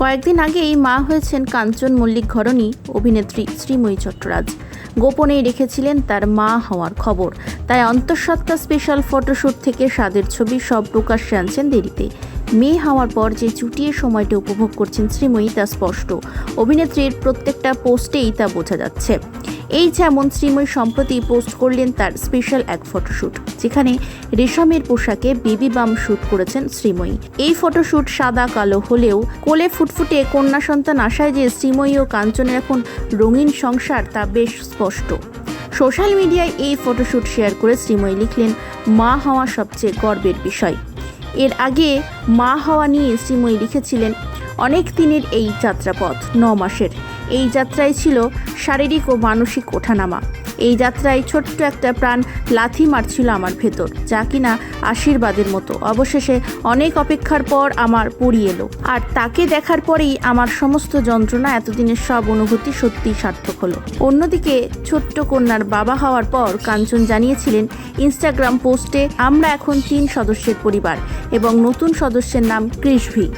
কয়েকদিন আগেই মা হয়েছেন কাঞ্চন মল্লিক ঘরণী, অভিনেত্রী শ্রীময়ী চট্টরাজ। গোপনেই রেখেছিলেন তার মা হওয়ার খবর। তাই অন্তঃসত্ত্বা স্পেশাল ফটোশ্যুট থেকে স্বাদের ছবি সব প্রকাশ্যে আনছেন দেরিতে। মেয়ে হওয়ার পর যে চুটিয়ে সময়টা উপভোগ করছেন শ্রীময়ী তা স্পষ্ট। অভিনেত্রীর প্রত্যেকটা পোস্টেই তা বোঝা যাচ্ছে। এই যেমন শ্রীময়ী সম্প্রতি পোস্ট করলেন তার স্পেশাল এক ফটোশ্যুট যেখানে রেশমের পোশাকে বেবি বাম শ্যুট করেছেন শ্রীময়ী। এই ফটোশ্যুট সাদা, কালো হলেও কোলে ফুটফুটে কন্যা সন্তান আশায় যে শ্রীময়ী ও কাঞ্চনের এখন রঙিন সংসার তা বেশ স্পষ্ট। সোশ্যাল মিডিয়ায় এই ফটোশ্যুট শেয়ার করে শ্রীময়ী লিখলেন, মা হওয়া সবচেয়ে গর্বের বিষয়। এর আগে মা হওয়া নিয়ে শ্রীময়ী লিখেছিলেন অনেক দিনের এই যাত্রাপথ, ন মাসের। এই যাত্রায় ছিল শারীরিক ও মানসিক ওঠানামা। এই যাত্রায় ছোট্ট একটা প্রাণ লাথি মারছিল আমার ভেতর, যা কিনা আশীর্বাদের মতো। অবশেষে অনেক অপেক্ষার পর আমার পড়ি এলো। আর তাকে দেখার পরেই আমার সমস্ত যন্ত্রণা এতদিনের সব অনুভূতি সত্যিই সার্থক হলো। অন্যদিকে ছোট্ট কন্যার বাবা হওয়ার পর কাঞ্চন জানিয়েছিলেন, ইনস্টাগ্রাম পোস্টে আমরা এখন তিন সদস্যের পরিবার এবং নতুন সদস্যের নাম কৃষভি।